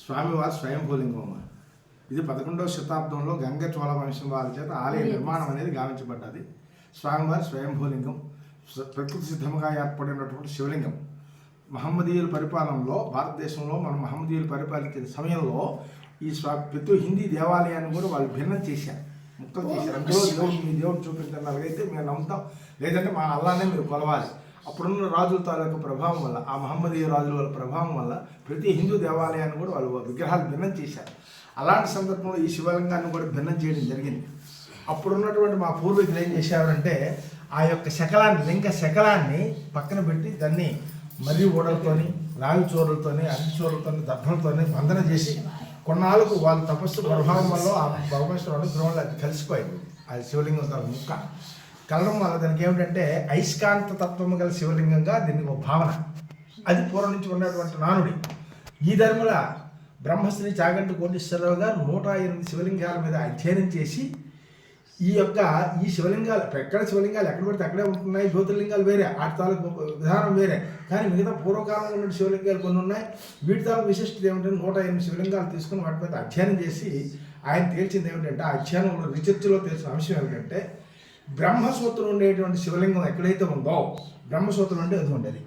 స్వామివారి స్వయంభూలింగం ఇది పదకొండవ శతాబ్దంలో గంగ చోళ వంశం వారి చేత ఆలయ నిర్మాణం అనేది గావించబడ్డది. స్వామివారి స్వయంభూలింగం ప్రకృతి సిద్ధంగా ఏర్పడినటువంటి శివలింగం. మహమ్మదీయుల పరిపాలనలో భారతదేశంలో మన మహమ్మదీయులు పరిపాలించిన సమయంలో ఈ స్వా ప్రతి హిందీ దేవాలయాన్ని కూడా వాళ్ళు భిన్నం చేశారు. ముక్కలు చేశారు. అందులో దేవుడు మీ దేవుడు చూపించిన అలాగైతే మేము నమ్ముతాం. లేదంటే మా అల్లానే మీరు కొలవాలి. అప్పుడున్న రాజుల తాలూకు ప్రభావం వల్ల ఆ మహమ్మదీయ రాజుల వాళ్ళ ప్రభావం వల్ల ప్రతి హిందూ దేవాలయాన్ని కూడా వాళ్ళు విగ్రహాలు భిన్నం చేశారు. అలాంటి సందర్భంలో ఈ శివలింగాన్ని కూడా భిన్నం చేయడం జరిగింది. అప్పుడున్నటువంటి మా పూర్వీకులు ఏం చేసేవారంటే ఆ యొక్క శకలాన్ని లింగ శకలాన్ని పక్కన పెట్టి దాన్ని మర్రి ఓడలతోని రావి చోరలతోని అన్ని చోరలతోని దర్భలతోని బంధన చేసి కొన్నాళ్ళకు వాళ్ళ తపస్సు ప్రభావం వల్ల ఆ భగవేశ్వర అనుగ్రహంలో అది కలిసిపోయింది. అది శివలింగం తన ముక్క. కలడం వల్ల దానికి ఏమిటంటే అయస్కాంత తత్వము గల శివలింగంగా దీనికి ఒక భావన. అది పూర్వం నుంచి ఉన్నటువంటి నానుడి. ఈ ధర్మల బ్రహ్మశ్రీ చాగంటి కోటేశ్వరరావు గారు నూట ఎనిమిది శివలింగాల మీద అధ్యయనం చేసి ఈ యొక్క ఈ శివలింగాలు ఎక్కడ శివలింగాలు ఎక్కడ పడితే అక్కడే ఉంటున్నాయి జ్యోతిర్లింగాలు వేరే వాటి తాలూకు విధానం వేరే. కానీ మిగతా పూర్వకాలంలో ఉన్న శివలింగాలు కొన్ని ఉన్నాయి. వీటి తాలూకు విశిష్టత ఏమిటంటే నూట ఎనిమిది శివలింగాలు తీసుకుని వాటి మీద అధ్యయనం చేసి ఆయన తేల్చింది ఏమిటంటే ఆ అధ్యయనంలో రీసెర్చ్లో తెలిసిన అంశం ఏమిటంటే బ్రహ్మసూత్రం ఉండేటువంటి శివలింగం ఎక్కడైతే ఉందో బ్రహ్మసూత్రం అంటే అది. ఉండేది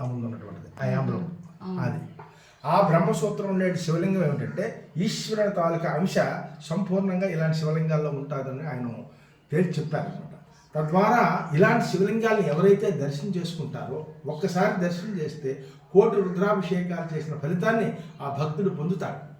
ఆ ముందు ఉన్నటువంటిది. ఆ యాంబలం. అది. ఆ బ్రహ్మసూత్రం ఉండే శివలింగం ఏమిటంటే ఈశ్వరుని తాలూకా అంశ సంపూర్ణంగా ఇలాంటి శివలింగాల్లో ఉంటుందని ఆయన తేల్చి చెప్పారనమాట తద్వారా ఇలాంటి శివలింగాలను ఎవరైతే దర్శనం చేసుకుంటారో ఒక్కసారి దర్శనం చేస్తే కోటి రుద్రాభిషేకాలు చేసిన ఫలితాన్ని ఆ భక్తుడు పొందుతాడు.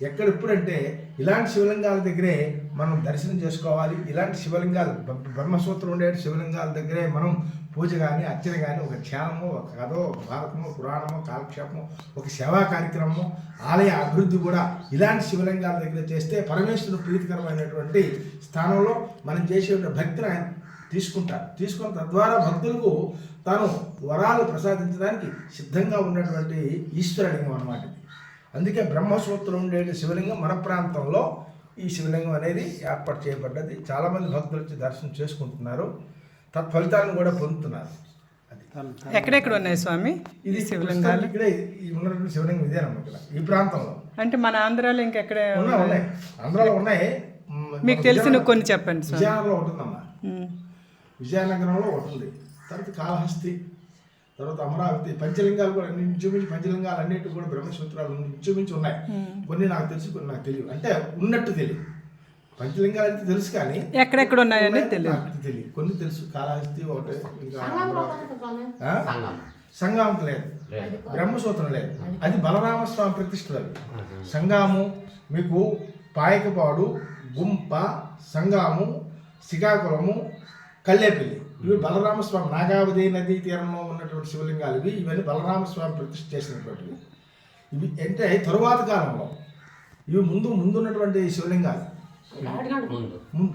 ఎక్కడ ఎప్పుడంటే ఇలాంటి శివలింగాల దగ్గరే మనం దర్శనం చేసుకోవాలి. ఇలాంటి శివలింగాలు బ్రహ్మసూత్రం ఉండే శివలింగాల దగ్గరే మనం పూజ కానీ అర్చన కానీ ఒక ధ్యానము ఒక కథో ఒక భారతము పురాణము కాలక్షేపము ఒక సేవా కార్యక్రమము ఆలయ అభివృద్ధి కూడా ఇలాంటి శివలింగాల దగ్గర చేస్తే పరమేశ్వరుడు ప్రీతికరమైనటువంటి స్థానంలో మనం చేసే భక్తిని ఆయన తీసుకుంటారు. తీసుకున్న తద్వారా భక్తులకు తాను వరాలు ప్రసాదించడానికి సిద్ధంగా ఉన్నటువంటి ఈశ్వరలింగం అన్నమాట అందుకే బ్రహ్మసూత్రం ఉండే శివలింగం మన ప్రాంతంలో ఈ శివలింగం అనేది ఏర్పాటు చేయబడ్డది. చాలామంది భక్తులు వచ్చి దర్శనం చేసుకుంటున్నారు. తత్ఫలితాలను కూడా పొందుతున్నారు. ఎక్కడెక్కడ ఉన్నాయి స్వామి? ఇది శివలింగాలు? ఇక్కడ ఈ ఉన్నటువంటి శివలింగం ఇదేనమ్మ ఇక్కడ ఈ ప్రాంతంలో. అంటే మన ఆంధ్రాలో ఇంకెక్కడ ఉన్నాయి ఆంధ్రాలో ఉన్నాయి. మీకు తెలిసిన కొన్ని చెప్పండి విజయనగరంలో ఉమ్. విజయనగరంలో ఒకటి ఉంది తర్వాత కాళహస్తి. తర్వాత అమరావతి పంచలింగాలు కూడా అన్ని ఇంచుమించు పంచలింగాలు అన్నిటి కూడా బ్రహ్మసూత్రాలు ఇంచుమించు ఉన్నాయి. కొన్ని నాకు తెలుసు కొన్ని నాకు తెలియదు అంటే ఉన్నట్టు తెలియదు. పంచలింగాలు అంటే తెలుసు కానీ ఎక్కడెక్కడ ఉన్నాయని తెలియదు. నాకు తెలియదు. కొన్ని తెలుసు. కాళహస్తి ఒకటి ఇంకా? సంగమం లేదు. బ్రహ్మసూత్రం లేదు. అది బలరామస్వామి ప్రతిష్టలు సంగాము మీకు పాయకపాడు గుంప సంగాము శ్రీకాకుళము కల్లేపల్లి ఇవి బలరామస్వామి నాగావతి నదీ తీరంలో ఉన్నటువంటి శివలింగాలు ఇవి. ఇవన్నీ బలరామస్వామి ప్రతిష్ఠ చేసినటువంటివి. ఇవి అంటే తరువాత కాలంలో ఇవి ముందు ముందున్నటువంటి శివలింగాలు. ముందు ముందు.